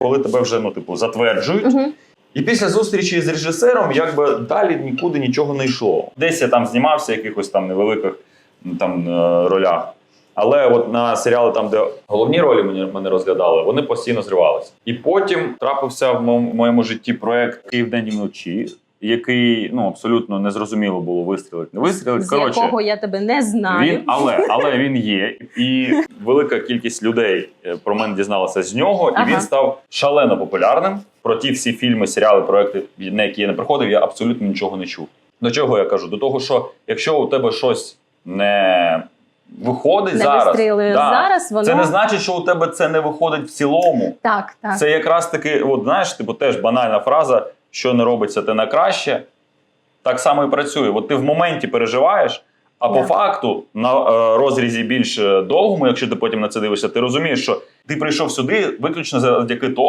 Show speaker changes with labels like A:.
A: коли тебе вже ну, типу, затверджують.
B: Угу.
A: І після зустрічі з режисером, якби далі нікуди нічого не йшло. Десь я там знімався в якихось там невеликих там е, ролях. Але от на серіали, там, де головні ролі мені мене розглядали, вони постійно зривалися. І потім трапився в моєму, моєму житті проект Київ день і вночі, який ну абсолютно незрозуміло було вистрілити. Не вистрілити.
B: З
A: Коротше,
B: якого я тебе не знаю.
A: він, але, але він є, і велика кількість людей е, про мене дізналася з нього, і
B: Ага.
A: він став шалено популярним. Про ті всі фільми, серіали, проекти, на які я не приходив, я абсолютно нічого не чув. До чого я кажу? До того, що якщо у тебе щось не виходить
B: Не
A: зараз,
B: вистрілює зараз, воно
A: це не значить, що у тебе це не виходить в цілому.
B: так, так.
A: Це якраз таки, от знаєш, типу, теж банальна фраза, що не робиться, те на краще. Так само і працює. От ти в моменті переживаєш, а по факту на е, розрізі більш е, довгому, якщо ти потім на це дивишся, ти розумієш, що ти прийшов сюди виключно завдяки тому.